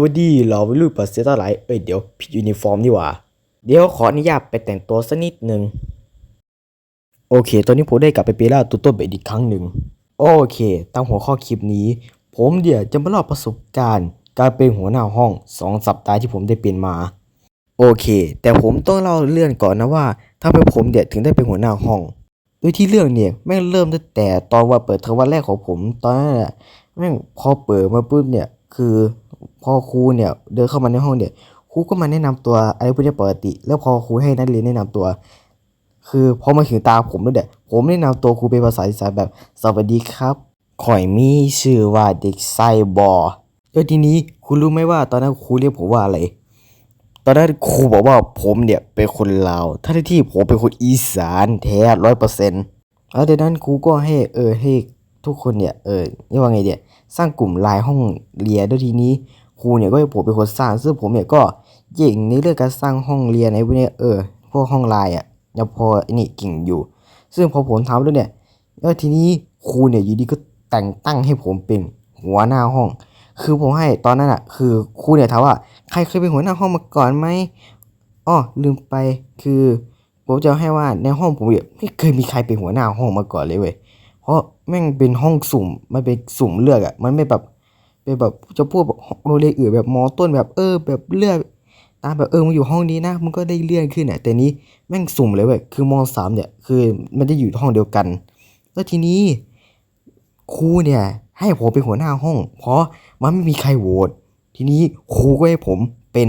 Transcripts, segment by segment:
วัสดีเหล่าวัยรุ่นปัสเซต้าหลเอ้ยเดี๋ยวผิดยูนิฟอร์มนี่หว่า เดี๋ยวขออนุญาตไปแต่งตัวสักนิดหนึ่งโอเค ตอนนี้ผมได้กลับไปเปล่าตัวต้นเบดอีกครั้งหนึ่ง โอเค ตามหัวข้อคลิปนี้ ผมเดี๋ยวจะมาเล่าประสบการณ์ การเป็นหัวหน้าห้องสองสัปดาห์ที่ผมได้เป็นมา โอเค แต่ผมต้องเล่าเรื่องก่อนนะว่าถ้าเป็นผมเดี๋ยวถึงได้เป็นหัวหน้าห้องโดยที่เรื่องเนี่ยแม่งเริ่มตั้งแต่ตอนวันเปิดเทอมวันแรกของผม ตอนนั้นแหละแม่งพอเปิดมาปุ๊บเนี่ยคือ พอครูเนี่ยเดินเข้ามาในห้องเนี่ยครูก็มาแนะนำตัวอะไรพวกนี้ปกติ แล้วพอครูให้นักเรียนแนะนำตัว คือพอมาถึงตาผมแล้วเนี่ยผมแนะนำตัวครูเป็นภาษาอีสานแบบสวัสดีครับข่อยมีชื่อว่าเด็กไซบอร์แล้วทีนี้คุณรู้ไหมว่าตอนนั้นครูเรียกผมว่าอะไร ตอนนั้นครูบอกว่าผมเนี่ยเป็นคนลาวทั้งที่ผมเป็นคนอีสานแท้ร้อยเปอร์เซ็นต์แล้วจากนั้นครูก็ให้เออให้ทุกคนเนี่ยเออเรียกว่าไงเนี่ยสร้างกลุ่มไลน์ห้องเรียนด้วยทีนี้ ครูเนี่ยก็ให้ผมเป็นคนสร้าง ซึ่งผมเนี่ยก็เก่งในเรื่องการสร้างห้องเรียนในพวกเนี้ยเออพวกห้องไลน์อะยังพอไอ้นี่เก่งอยู่ ซึ่งพอผมทำแล้วเนี่ยแล้วทีนี้ครูเนี่ยอยู่ดีก็แต่งตั้งให้ผมเป็นหัวหน้าห้อง คือผมให้ตอนนั้นอะ คือครูเนี่ยถามว่าใครเคยเป็นหัวหน้าห้องมาก่อนไหมอ้อลืมไปคือผมจะให้ว่าในห้องผมเนี่ยไม่เคยมีใครเป็นหัวหน้าห้องมาก่อนเลยเว้ยเพราะแม่งเป็นห้องสุ่มมันเป็นสุ่มเลือกอะมันไม่แบบ เป็นแบบจะพูดแบบโรงเรียนอื่นแบบมอต้นแบบเออ แบบเลือกตามแบบเออมึงอยู่ห้องนี้นะมึงก็ได้เลื่อนขึ้นอะแต่นี้แม่งสุ่มเลยเว้ยคือมสามเนี่ยคือมันจะอยู่ห้องเดียวกัน แล้วทีนี้ครูเนี่ย ให้ผมเป็นหัวหน้าห้อง เพราะมันไม่มีใครโหวตทีนี้ครูก็ให้ผมเป็น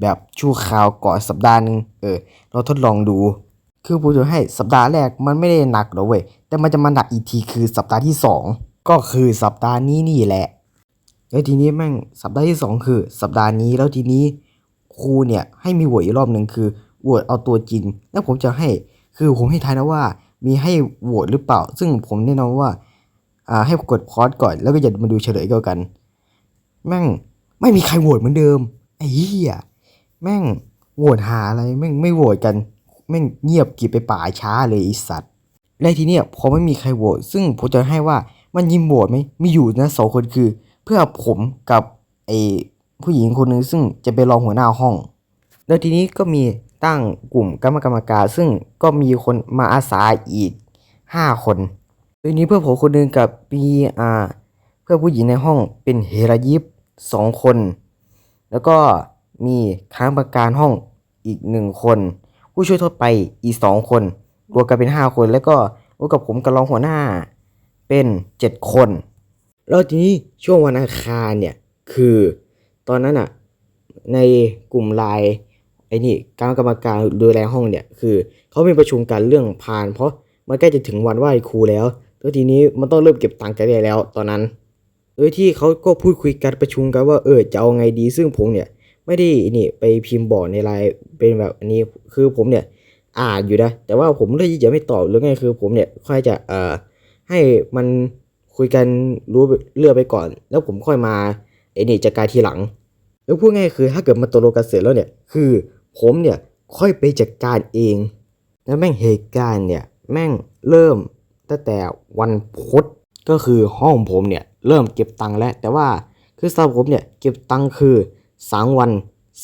แบบชั่วคราวก่อนสัปดาห์หนึ่งเออ เราทดลองดู คือผมจะให้สัปดาห์แรกมันไม่ได้หนักหรอกเว้ยแต่มันจะมาหนักอีกทีคือสัปดาห์ที่สองก็คือสัปดาห์นี้นี่แหละ แล้วทีนี้แม่งสัปดาห์ที่สองคือ สัปดาห์นี้แล้วทีนี้ครูเนี่ยให้มีโหวตอีกรอบหนึ่งคือโหวตเอาตัวจริง แล้วผมจะให้คือผมให้ทายนะว่า มีให้โหวตหรือเปล่า ซึ่งผมแน่นอนว่าอ่าให้กดพอสก่อน แล้วก็อย่ามาดูเฉลยก็กัน แม่งไม่มีใครโหวตเหมือนเดิมไอ้เหี้ยแม่งโหวตหาอะไรแม่งไม่โหวตกันแม่งเงียบกริบไปป่าช้าเลยไอสัตว์และทีเนี้ยพอไม่มีใครโหวตซึ่งผมจะให้ว่ามันยิมโหวตไหมมีอยู่นะสองคนคือ พื่อผมกับไอผู้หญิงคนหนึงซึ่งจะเป็นรองหัวหน้าห้อง แล้วทีนี้ก็มีตั้งกลุ่มกรรมกรรมการซึ่งก็มีคนมาอาสาอีกห้าคนทีนี้เพื่อนผมคนหนึ่งกับมีอ่าเพื่อผู้หญิงในห้องเป็นเฮรายิปสองคน แล้วก็มีค้างประการห้องอีกหนึ่งคน ผู้ช่วยทั่วไปอีกสองคนรวมกันเป็นห้าคน แล้วก็รวมกับผมกับรองหัวหน้าเป็นเจ็ดคน แล้วทีนี้ช่วงวันอังคารเนี่ยคือตอนนั้นอะในกลุ่มไลน์ไอ้นี่การกรรมการดูแลห้องเนี่ยคือเขามีประชุมกันเรื่องพาน เพราะมันใกล้จะถึงวันไหว้ครูแล้วแล้วทีนี้มันต้องเริ่มเก็บตังค์กันได้แล้ว ตอนนั้นโดยที่เขาก็พูดคุยกันประชุมกันว่าเออจะเอาไงดีซึ่งผมเนี่ยไม่ได้นี่ไปพิมพ์บอกในไลน์เป็นแบบอันนี้คือผมเนี่ยอ่านอยู่นะแต่ว่าผมเลือกที่จะไม่ตอบหรือไงคือ ผมเนี่ยค่อยจะเอ่อให้มัน คุยกันรู้เลือกไปก่อน แล้วผมค่อยมาไอ้นี่จัดการทีหลัง แล้วพูดง่ายคือถ้าเกิดมาตกลงกันเสร็จแล้วเนี่ย คือผมเนี่ยค่อยไปจัดการเอง แล้วแม่งเหตุการณ์เนี่ยแม่งเริ่มตั้งแต่วันพุธก็คือห้องผมเนี่ยเริ่มเก็บตังค์แล้ว แต่ว่าคือสำหรับผมเนี่ยเก็บตังค์คือสามวัน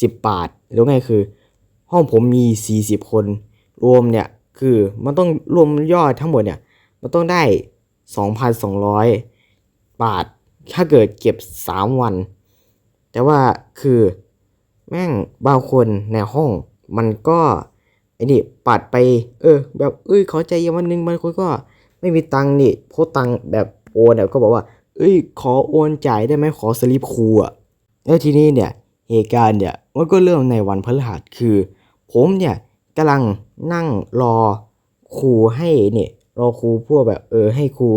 สิบบาทแล้วไงคือ ห้องผมมีสี่สิบคน รวมเนี่ยคือมันต้องรวมยอดทั้งหมดเนี่ยมันต้องได้ สองพันสองร้อยบาท ถ้าเกิดเก็บสามวัน แต่ว่าคือแม่งบางคนในห้องมันก็ไอ้นี่ปัดไป เออ แบบเอ้ยขอใจเย็นวันหนึงบางคนก็ไม่มีตังค์นี่โพสต์ตังค์แบบโอนเนี่ยก็บอกว่า เอ้ย ขอโอนจ่ายได้ไหมขอสลิปครูอะแล้วทีนี้เนี่ยเหตุการณ์เนี่ยมันก็เริ่มในวันพฤหัสคือ ผมเนี่ยกำลังนั่งรอครูให้เนี่ย รอครูพวกแบบเออให้ครู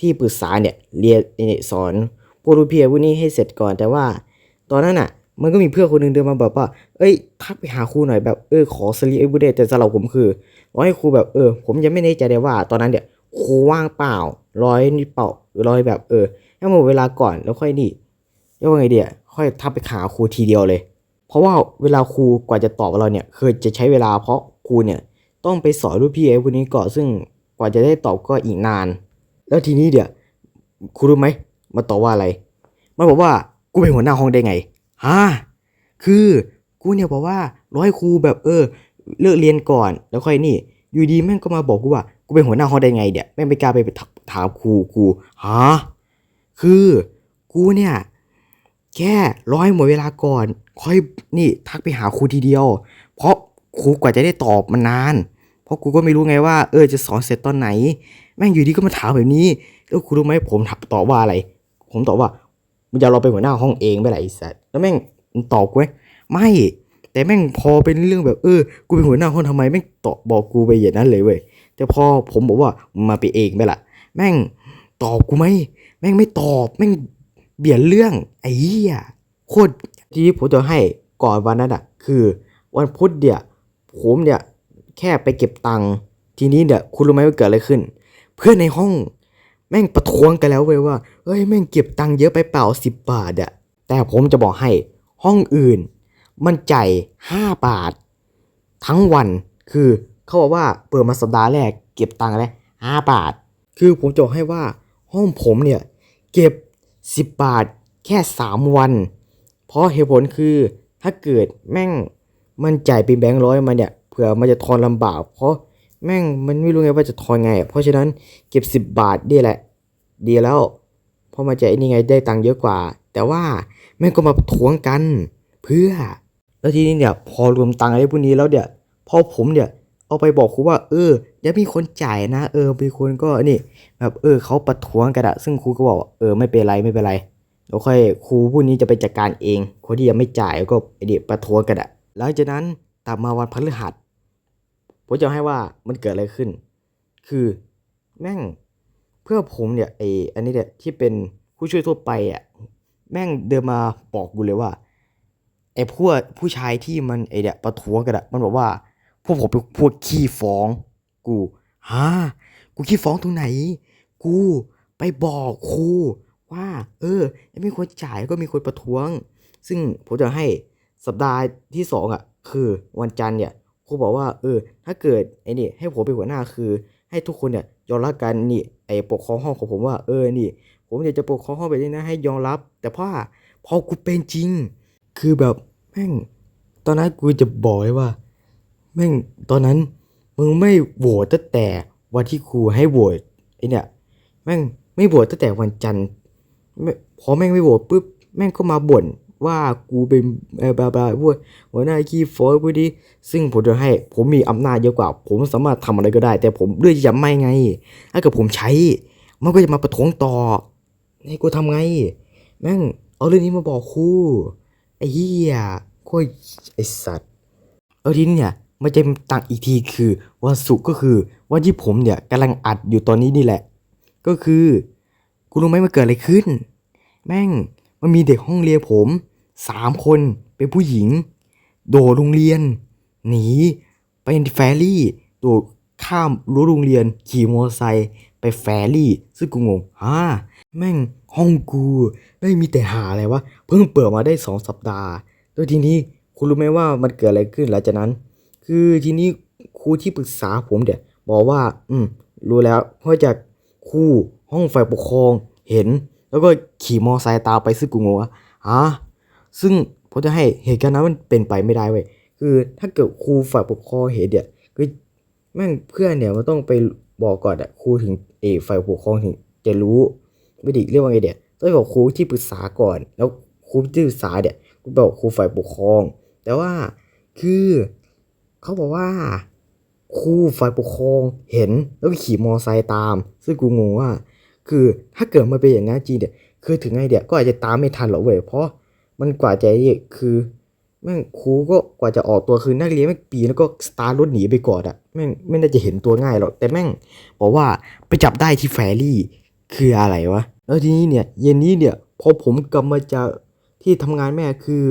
ที่ปรึกษาเนี่ยเรียนเนี่ยสอนพวกรูเพียพวกนี้ให้เสร็จก่อนแต่ว่า ตอนนั้นอะ มันก็มีเพื่อนคนหนึงเดินมาแบบว่า เอ้ยทักไปหาครูหน่อยแบบเออขอสลีไอ้บุเดแต่สำหรับผมคือร้อยให้ครูแบบเออ ผมยังไม่แน่ใจเลยว่า ตอนนั้นเนี่ยครูว่างเปล่าร้อยนี่เปล่าหรือร้อยแบบเออให้หมดเวลาก่อนแล้วค่อยนี่เรียกว่าไงเดียค่อยทักไปหาครูทีเดียวเลย เพราะว่าเวลาครูกว่าจะตอบเราเนี่ยเคยจะใช้เวลาเพราะครูเนี่ยต้องไปสอนรุ่นพี่ไอ้พวกนี้ก่อนซึ่ง กว่าจะได้ตอบก็อีกนาน แล้วทีนี้เดี๋ยวครูรู้ไหมมาตอบว่าอะไร มันบอกว่ากูเป็นหัวหน้าห้องได้ไงฮะคือกูเนี่ยบอกว่าร้อยครูแบบเออ เลิกเรียนก่อนแล้วค่อยนี่ อยู่ดีแม่งก็มาบอกกูว่ากูเป็นหัวหน้าห้องได้ไงเดี๋ยแม่งไปกล้าไปถามครูกูฮะคือกูเนี่ยแค่ร้อยหมดเวลาก่อน ค่อยนี่ทักไปหาครูทีเดียว เพราะครูกว่าจะได้ตอบมันนาน ราะกูก็ไม่รู้ไงว่าเออจะสอนเสร็จตอนไหน แม่งอยู่ดีก็มาถามแบบนี้ แล้วคุณรู้ไหมผมถามตอบว่าอะไร ผมตอบว่ามึงจะรอไปนหัวหน้าห้องเองไปไหนไอ้สัสแล้วแม่งมันตอบกูไหมไม่แต่แม่งพอเป็นเรื่องแบบเออ กูเป็นหัวหน้าห้องทำไมแม่งตอบบอกกูไปอย่างนั้นเลยเว้ยแต่พอผมบอกว่ามาไปเองไปละแม่งตอบกูไหมแม่งไม่ตอบแม่งเบี่ยดเรื่องไอ้เหี้ยโคตรที่ผมจะให้ก่อนวันนั้นอะคือ วันพุธเดียผมเนี่ย แค่ไปเก็บตังค์ทีนี้เนี่ยคุณรู้ไหมว่าเกิดอะไรขึ้น เพื่อนในห้อง แม่งประท้วงกันแล้วเว้ยว่าเฮ้ยแม่งเก็บตังค์เยอะไปเปล่าสิบบาทอะแต่ผมจะบอกให้ห้องอื่น มันจ่ายห้าบาท ทั้งวันคือเขาบอกว่าเปิดมาสัปดาห์แรก เก็บตังค์แล้วห้าบาท คือผมจะบอกให้ว่าห้องผมเนี่ยเก็บสิบบาทแค่สามวัน เพราะเหตุผลคือถ้าเกิดแม่งมันจ่ายเป็นแบงค์ร้อยมาเนี่ย เผื่อมันจะทอนลำบาก เพราะแม่งมันไม่รู้ไงว่าจะทอนไง เพราะฉะนั้นเก็บสิบบาทนี่แหละ ดีแล้ว เพราะมาจ่ายนี่ไงได้ตังค์เยอะกว่า แต่ว่าแม่งก็มาทวงกัน เพื่อ แล้วทีนี้เนี่ยพอรวมตังค์ไอะไรพวกนี้แล้วเนี่ยพอผมเนี่ยเอาไปบอกครูว่า เออเดี๋ยวมีคนจ่ายนะเออมีคนก็นี่ แบบเออเขาประท้วงกันอะซึ่งครูก็บอกเออไม่เป็นไรไม่เป็นไรเดี๋ยวค่อยครูผู้นี้จะไปจัดการเอง คนที่ยังไม่จ่ายก็ไอเด็กประท้วงกันอะหลังจากนั้นตัดมาวันพฤหัส ผมจะให้ว่ามันเกิดอะไรขึ้น คือแม่งเพื่อผมเนี่ยไออันนี้เนี่ยที่เป็นผู้ช่วยทั่วไปอะแม่งเดินมาบอกกูเลยว่าไอ้พวกผู้ชายที่มันไอเนี่ยประท้วงกันอะมันบอกว่า พวกผมเป็นพวกขี้ฟ้องกูฮะกูขี้ฟ้องตรงไหน กูไปบอกครูว่า เออยังม่ควรจ่ายก็มีคนประท้วง ซึ่งผมจะให้สัปดาห์ที่สองอะคือวันจันทร์เนี่ย ครูบอกว่าเออถ้าเกิดไอ้นี่ให้ผมเป็นหัวหน้าคือ ให้ทุกคนเนี่ยยอมรับกันนี่ไอ้ปกครองห้องของผมว่าเออนี่ ผมอยากจะปกครองห้องแบบนี้นะให้ยอมรับ แต่พอพอกูเป็นจริง คือแบบแม่ง ตอนนั้นกูจะบอกเลยว่า แม่งตอนนั้นมึงไม่โหวตตั้งแต่วันที่ครูให้โหวตไอเนี่ยแม่งไม่โหวตตั้งแต่วันจันทร์พอแม่งไม่โหวตปุ๊บแม่งก็มาบ่น ว่ากูเป็นเออบลาบลาพวกหัวหน้าขี้ฟอยพวกนี้ซึ่งผมจะให้ผมมีอำนาจเยอะกว่า ผมสามารถทำอะไรก็ได้ แต่ผมเลือกจะไม่ไง ถ้าเกิดผมใช้ มันก็จะมาประท้วงต่อให้กูทำไง แม่งเอาเรื่องนี้มาบอกครูไอ้เหี้ยโคตรไอ้สัตว์เอาทีนี้เนี่ยมันจะต่างอีกทีคือวันศุกร์ก็คือวันที่ผมเนี่ยกำลังอัดอยู่ตอนนี้นี่แหละ ก็คือกูรู้ไหมมันเกิดอะไรขึ้น แม่งมันมีเด็กห้องเรียนผม สามคนเป็นผู้หญิง โดดโรงเรียน หนีไปแฟรี่ โดดข้ามรั้วโรงเรียน ขี่มอเตอร์ไซค์ไปแฟรี่ ซึ่งกูงงฮ่าแม่งห้องกูไม่งมีแต่หาอะไรวะ เพิ่งเปิดมาได้สองสัปดาห์แล้วทีนี้คุณรู้ไหมว่ามันเกิดอะไรขึ้นหลังจากนั้น คือทีนี้ครูที่ปรึกษาผมเนี่ยบอกว่า อืม รู้แล้วเพราะจากครูห้องฝ่ายปกครองเห็น แล้วก็ขี่มอไซค์ตามไปซึ่งกูงงว่าฮะ ซึ่งผมจะให้เหตุการณ์นั้นมันเป็นไปไม่ได้เว้ยคือถ้าเกิดครูฝ่ายปกครองเห็นเนี่ยคือแม่งเพื่อนเนี่ยมันต้องไปบอกก่อนอะครูถึงเอฝ่ายปกครองถึงจะรู้ไม่ดีเรียกว่าไงเดี๋ยต้องบอกครูที่ปรึกษาก่อน แล้วครูที่ปรึกษาเนี่ยก็บอกครูฝ่ายปกครอง แต่ว่าคือเขาบอกว่าครูฝ่ายปกครองเห็นแล้วก็ขี่มอไซค์ตาม ซึ่งกูงงว่า คือถ้าเกิดมันเป็นอย่างนั้นจริงเนี่ยคือถึงไงเดียก็อาจจะตามไม่ทันหรอกเว้ยเพราะ มันกว่าจะคือแม่งครูก็กว่าจะออกตัวคือนักเรียนแม่งปีนแล้วก็สตาร์รถหนีไปก่อนอะแม่งไม่น่าจะเห็นตัวง่ายหรอกแต่แม่งบอกว่าไปจับได้ที่แฟรี่คืออะไรวะแล้วทีนี้เนี่ยเย็นนี้เนี่ยพอผมกลับมาจากที่ทำงานแม่คือ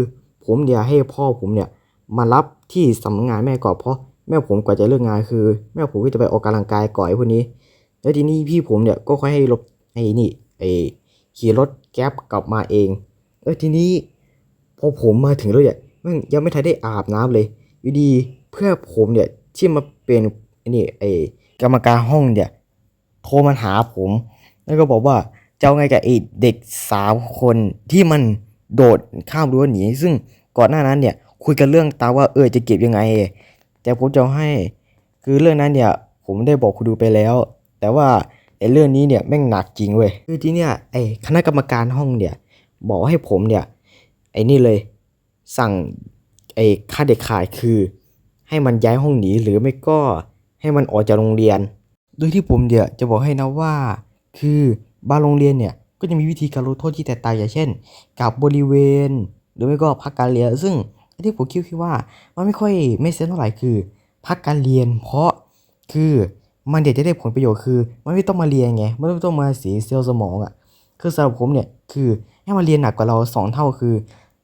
ผมเนี่ยให้พ่อผมเนี่ยมารับที่สำนักงานแม่ก่อนเพราะแม่ผมกว่าจะเลิกงานคือ แม่ผมก็จะไปออกกำลังกายก่อนพวกนี้ แล้วทีนี้พี่ผมเนี่ยก็ค่อยให้รถไอ้นี่ไอ้ขี่รถแก๊ปกลับมาเองแล้วทีนี้ พอผมมาถึงแล้วเนี่ยแมันยังไม่ทันได้อาบน้ำเลยอยู่ดีเพื่อผมเนี่ยที่มาเป็นอ้นี่ไอ้กรรมการห้องเนี่ยโทรมาหาผม แล้วก็บอกว่าจะเอาไงกับไอ้เด็กสาวคนที่มันโดดข้ามรั้วหนีซึ่งก่อนหน้านั้นเนี่ยคุยกันเรื่องตาว่าเออจะเก็บยังไง แต่ผมจะให้คือเรื่องนั้นเนี่ยผมได้บอกคุณดูไปแล้ว แต่ว่าไอ้เรื่องนี้เนี่ยแม่งหนักจริงเว้ยคือที่เนี่ยไอ้คณะกรรมการห้องเนี่ยบอกให้ผมเนี่ย ไอ้นี่เลย สั่งไอ้ค่าเด็ดขาดคือ ให้มันย้ายห้องหนีหรือไม่ก็ให้มันออกจากโรงเรียน โดยที่ผมเนี่ยจะบอกให้นะว่า คือบางโรงเรียนเนี่ยก็จะมีวิธีการลดโทษที่แตกต่างอย่างเช่นกับบริเวณ หรือไม่ก็พักการเรียน ซึ่งที่ผมคิดคิดว่ามันไม่ค่อยไม่เซนเท่าไหร่คือ พักการเรียน เพราะคือมันเดี๋ยวจะได้ผลประโยชน์คือ มันไม่ต้องมาเรียนไงมันไม่ต้องมาเสียเซลล์สมองอะคือสำหรับผมเนี่ยคือ ให้มาเรียนหนักกว่าเราสองเท่าคือ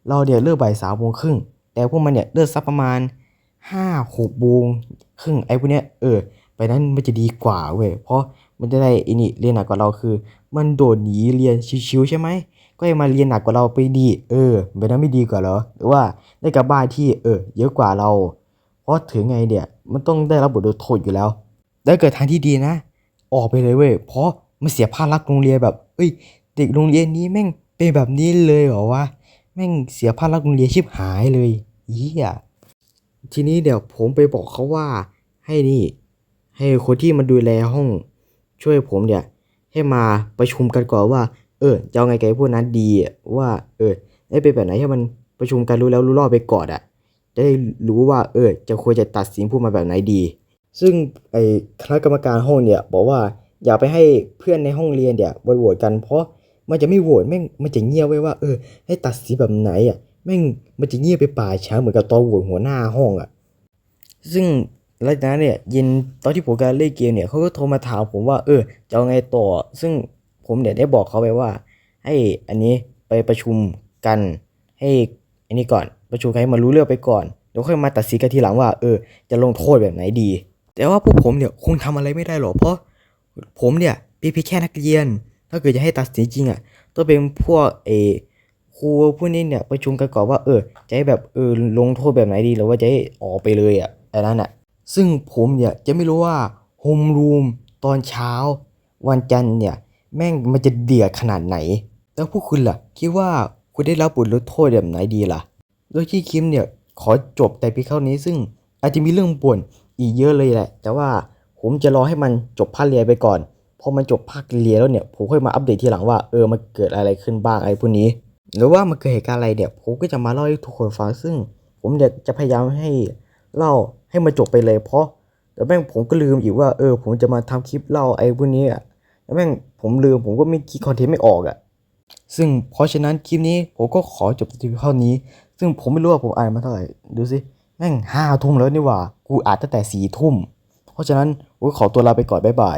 เราเดี๋ยวเลิกบ่ายสามโมงครึ่งแต่พวกมันเนี่ยเลิกสักประมาณห้าหกโมงครึ่งไอ้พวกเนี้ยเออไปนั้นมันจะดีกว่าเว้ยเพราะมันจะได้อินี่เรียนหนักกว่าเราคือ มันโดดหนีเรียนชิวๆใช่ไหมก็ให้มาเรียนหนักกว่าเราไปดีเออแบบนั้นไม่ดีกว่าเหรอหรือว่าได้กลับบ้านที่เออเยอะกว่าเรา เพราะถึงไงเนี่ยมันต้องได้รับบทลงโทษอยู่แล้วถ้เกิดทางที่ดีนะ ออกไปเลยเว้ยเพราะมันเสียภาพลักษณ์โรงเรียนแบบ เอ้ย เด็กโรงเรียนนี้แม่ง เป็นแบบนี้เลยเหรอวะ แม่งเสียภาพลักษณ์โรงเรียนชิบหายเลยเหี้ยทีนี้เดี๋ยวผมไปบอกเขาว่า ให้นี่ ให้คนที่มาดูแลห้องช่วยผมเนี่ย ให้มาประชุมกันก่อนว่า เออจะเอาไงกับไอ้พวกนั้นดีว่า เออให้เป็นแบบไหนให้มันประชุมกันรู้แล้วรู้รอบไปก่อนอะจะได้รู้ว่า เออจะควรจะตัดสินพวกมันแบบไหนดี ซึ่งไอ้คณะกรรมการห้องเนี่ย บอกว่าอย่าไปให้เพื่อนในห้องเรียนเนี่ยโหวตกันเพราะ มันจะไม่โหวตแม่งมันจะเงียบไว้ว่าเออ ให้ตัดสินแบบไหนอะแม่งมันจะเงียบไปป่าช้าเหมือนกับตอนโหวตหัวหน้าห้องอะ ซึ่งหลังจากนั้นเนี่ยเย็นตอนที่ผมกำลังเล่นเกมเนี่ยเขาก็โทรมาถามผมว่าเออจะเอาไงต่อ ซึ่งผมเนี่ยได้บอกเขาไปว่า ให้อันนี้ไปประชุมกันให้อันนี้ก่อนประชุมกันให้มันรู้เรื่องไปก่อนเดี๋ยวค่อยมาตัดสินกันทีหลังว่า เออ จะลงโทษแบบไหนดี แต่ว่าพวกผมเนี่ยคงทำอะไรไม่ได้หรอกเพราะผมเนี่ยเป็นเพียงแค่นักเรียน ถ้าเกิดจะให้ตัดสินจริงอะต้องเป็นพวกเอครูพวกนี้เนี่ยประชุมกันก่อนว่าเออจะให้แบบเออลงโทษแบบไหนดีหรือว่าจะให้ออกไปเลยอะอันนั้นอะซึ่งผมเนี่ยจะไม่รู้ว่าโฮมรูมตอนเช้า วันจันทร์เนี่ยแม่งมันจะเดือดขนาดไหน แล้วพวกคุณล่ะ คิดว่าคุณได้รับบทลงโทษแบบไหนดีล่ะ โดยที่คิมเนี่ยขอจบแต่เพียงเท่านี้ซึ่งอาจจะมีเรื่องบ่นอีกเยอะเลยแหละ แต่ว่าผมจะรอให้มันจบภาคเรียนไปก่อน อมันจบภาคเรียนแล้วเนี่ยผมค่อยมาอัปเดตทีหลังว่าเออมันเกิดอะไรขึ้นบ้างไอ้พวกนี้ หรือว่ามันเกิดเหตุการณ์อะไรเนี่ยผมก็จะมาเล่าให้ทุกคนฟังซึ่ง ผมเนี่ยจะพยายามให้เล่าให้มันจบไปเลย เพราะแต่แม่งผมก็ลืมอีกว่าเออ ผมจะมาทำคลิปเล่าไอ้พวกนี้อะแล้วแม่งผมลืมผมก็ไม่คิดคอนเทนต์ไม่ออกอะซึ่งเพราะฉะนั้นคลิปนี้ผมก็ขอจบที่เท่านี้ ซึ่งผมไม่รู้ว่าผมอ่านมาเท่าไหร่ดูสิแม่งห้าทุ่มแล้วนี่หว่า กูอ่านตั้งแต่สี่ทุ่ม เพราะฉะนั้นผมขอตัวลาไปก่อนบ๊ายบาย